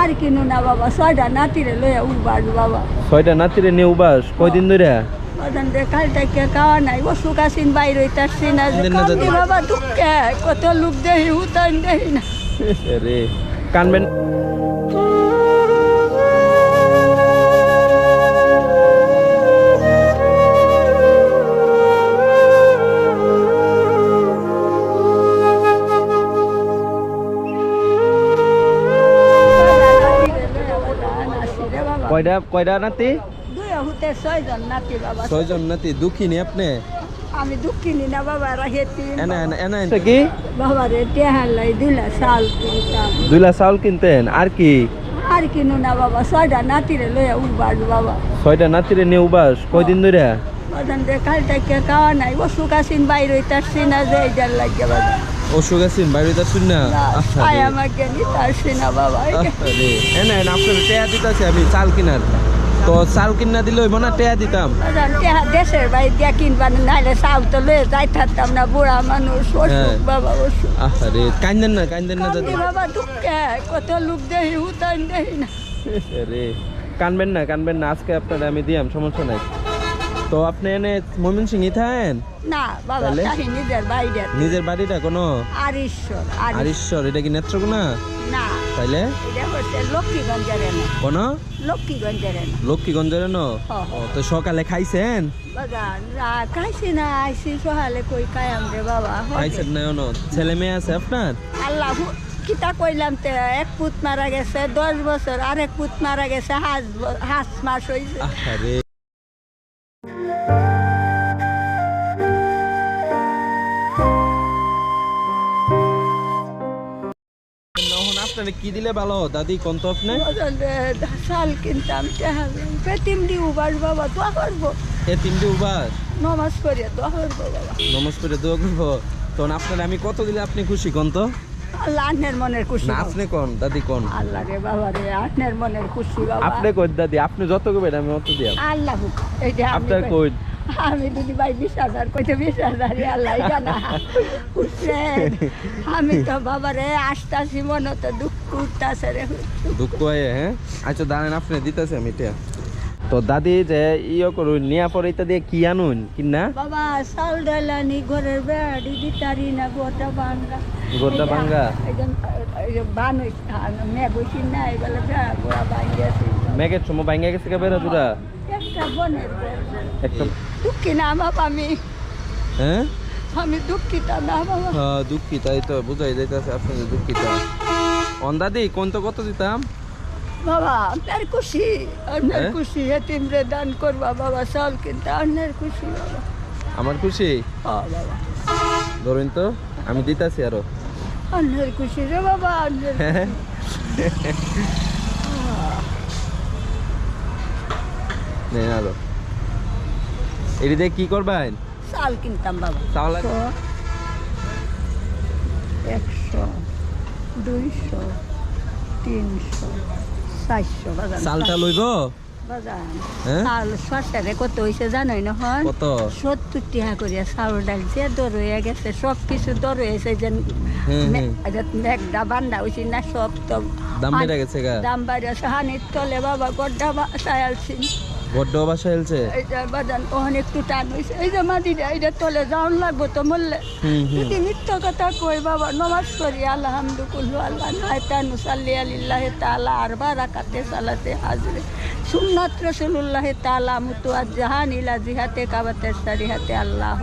আর কিনু না বাবা ছয়টা নাতিরে লইয়া উঠবাস বাবা। ছয়টা নাতিরে নিয়ে উবাস? কয়দিন ধরে কালটাকে খাওয়া নাই অসুখ আসিন বাইরে হইতাছি না। বাবা দুঃখে কত লোক দেহি উতান দেহি না। কানবেন। কয়টা? কয়টা নাতি? দুই হুতে ছয়জন নাতি বাবা। ছয়জন নাতি দুঃখিনী আপনি? আমি দুঃখিনী না বাবা রাখেতি এনা এনা এনা এটা কি? বাবা রে টেহার লাই দিলা চাল কিনতাম। দুইলা চাউল কিনতেন আর কি? আর কিনু না বাবা ছয়টা নাতিরে লইয়া উঠবাস বাবা। ছয়টা নাতিরে নিয়ে উবাস কয়দিন ধরে ওখান থেকে কালটাকে খাওয়া নাই অসুখ আসিন বাইরে হইতাছি না যে এইটার লাগে বাবা। অসুখ আছেন বাইরে শুন না? আচ্ছা বাবা আচ্ছা। এনা এনা আপনার টেয়া দিতেছি আমি চাল কিনার। তো চাল কিনা দিলে হইব না টেয়া দিতাম? দেশের বাড়ি দিয়া কিনবা নাইলে চাউল তো লয়ে যাই থাকতাম না বুড়া মানুষ অসুখ হ্যাঁ। বাবা অসুখ। আচ্ছা কান্দেন না কান্দেন না দাদি বাবা দুঃখে কত লোক দেহি উতান দেহি না। রে কানবেন না কানবেন না আজকে আপনার আমি দিয়াম সমস্যা নাই। তো আপনি এনে মমিন সিং থাকেন না বাবা? তাহি নিজের বাইরে নিজের বাড়িটা কোনো? আর ঈশ্বর আর আর ঈশ্বর এটা কি নেত্রকোনা? না। তাইলে? এটা হচ্ছে লক্ষ্মীগঞ্জের এনে। কোন? লক্ষ্মীগঞ্জের লক্ষ্মীগঞ্জের ন। তো সকালে খাইছেন? খাইছি না আইসি কই কায়াম রে বাবা খাইছেন না ছেলে মেয়ে আছে আপনার? আল্লাহ কিতা কইলাম তে এক পুত মারা গেছে দশ বছর আর এক পুত মারা গেছে হাঁস হাঁস মাস হয়েছে আপনারে কি দিলে ভালো দাদি কোন তো আপনি শাল কিনতাম উবার বাবা দোয়া করব। উবাস নমাজ করিয়া দোয়া করব বাবা। নমস করে দোয়া করব? তখন আপনার আমি কত দিলে আপনি খুশি কোন তো আল্লাহ আন্নের মনের খুশি না আপনি কোন? দাদি কোন? আল্লাহ রে বাবা রে আন্নের মনের খুশি বাবা। আপনি কই দাদি? আপনি যত কবেন আমি অত দিয়াম। আল্লাহ এইটা আপনার কই? আমি দিদি ভাই বিশ হাজার কইতে বিশ হাজার আল্লাহ জানা। হুসেন আমি তো বাবা রে আসতাছি মনে তো দুঃখ উঠতাছে রে। দুঃখ হয় হ্যাঁ? আচ্ছা দাঁড়ান আপনি দিতেছি আমি এটা। তো দাদি যে ইয়ে করুন নিয়া পরে দিয়ে কি আনুন? কি না? বাবা চাল ডালানি ঘরের বেড়ি দিতারি না গোটা বাংলা। গোটা ভাঙ্গা? বান মেঘ হইছি না গোড়া মেঘের সময় ভাঙ্গা গেছে কে বেড়া দুরা একটা বনের একটা দুঃখী না বাবা আমি। হ্যাঁ? আমি দুঃখিত না বাবা। হ্যাঁ তো বুঝাই যাইতেছে আপনি যে দুঃখিত কোন তো কত দিতাম? বাবা আপনার খুশি আপনার হ্যাঁ? খুশি এতিমরে দান করবা বাবা চাল কিনতে আপনার খুশি বাবা। আমার খুশি? ও ধরুন তো আমি দিতাছি আরও। আপনার খুশি রে বাবা আপনার হ্যাঁ নেন আরও কি করবেন? চাল কিনতাম বাবা। চাউল একশো দুইশো তিনশো চারশো বাজান। চালটা লইব হ্যাঁ? চাল সরকারে কত হয়েছে জানোই নহয় সত্তর টাকা করিয়া চাউল ডাল যে দর হয়ে গেছে সব কিছু দর হয়েছে যে। মেঘদা বান্ধা হয়েছি না সব তো দাম বেড়ে গেছে দাম বাড়িয়েছে হানির তলে বাবা গড্ডা চাইলছি বড্ড বাসা হেলছে? বাজান ওখানে একটু টান হয়েছে এই যে এইটা তলে যাওয়ান লাগবো তো মরলে। যদি মিথ্যা কথা কই বাবা নমাজ করি আলহামদুকুল্লু আল্লাহ নাই তানু সাল্লি আলিল্লাহ তালা আর বারাকাতে সালাতে হাজরে। সুন্নাত রসুল্লাহ তালা মুতু জাহান ইলা জিহাতে কাবাতে সারিহাতে আল্লাহ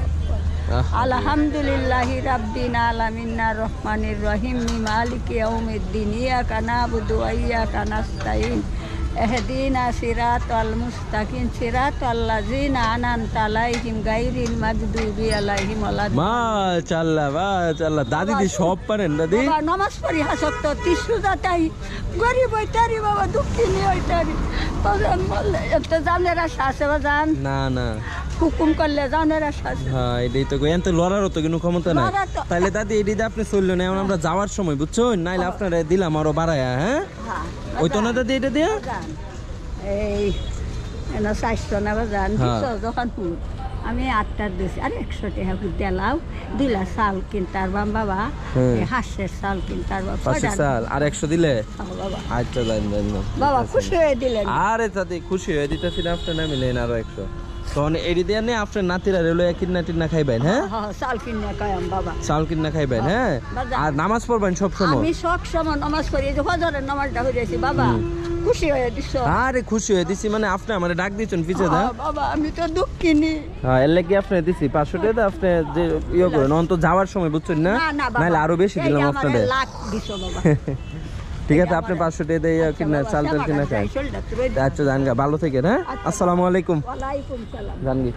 আলহামদুলিল্লাহ রাব্বিন আলামিন্না রহমানির রহিম মালিক ইয়াউমিদ্দিন ইয়াকা নাবুদু ওয়া ইয়াকা নাস্তাইন এহদিনা সিরাতাল মুস্তাকিম সিরাতাল লাযিনা আনআমতা আলাইহিম গায়রিল মাগদুবি আলাইহিম ওয়ালাদ মাশাআল্লাহ মাশাআল্লাহ। দাদি দি সব পারেন দাদি বাবা নমাজ পড়ি হাসক্ত তিসু যাতাই গরিব হইতারি বাবা দুঃখিনী হইতারি বাজান বললে এত জানের আশা আছে বাজান না না। হুকুম করলে জানের আশা আছে। হ্যাঁ এটাই তো এত লড়ারও তো কোনো ক্ষমতা নাই। তো- তাহলে দাদি এটি আপনি চলল না এখন আমরা যাওয়ার সময় বুঝছ নাইলে আপনারা দিলাম আরও বাড়ায়া হ্যাঁ? হ্যাঁ। ওই তো না দাদি এটা দিয়ে এই না স্বাস্থ্য না হ্যাঁ। যখন আমি আটটার দিছি আর একশো টাকা দিলাও দিলা চাল কিনতার বাম বাবা হুম। হাঁসের চাল কিনতার বাবা চাল আর একশো দিলে বাবা আচ্ছা। বাবা খুশি হয়ে দিলেন আরে তাতে খুশি হয়ে দিতেছি না আপনার নেন আরও একশো তখন এডি দিয়ে আপনার নাতিরা রেলো কিন্না টিন্না খাইবেন হ্যাঁ? হ্যাঁ, চাল কিনে কয়াম বাবা। চাল কিন্না খাইবেন হ্যাঁ? আর নামাজ পড়বেন সব সময়? আমি সব সময় নামাজ পড়ি এই যে নামাজটা হয়েছি বাবা। খুশি হয়ে দিছ আরে খুশি হয়ে দিছি মানে আপনি আমার ডাক দিচ্ছেন পিছে দা হ্যাঁ, বাবা আমি তো দুঃখিনী। হ্যাঁ এর লাগি আপনি দিছি পাঁচশো টাকা দিয়ে আপনি যে ইয়ে করেন অন্ত যাওয়ার সময় বুঝছেন না? না না আরও বেশি দিলাম আপনাদের। লাখ দিছ বাবা। ঠিক আছে আপনি পাঁচশো টাকা দিয়ে ইয়ে কিনা চাল টাল কিনা খাই আচ্ছা জানগা ভালো থেকে হ্যাঁ? আসসালামু আলাইকুম। জানগি।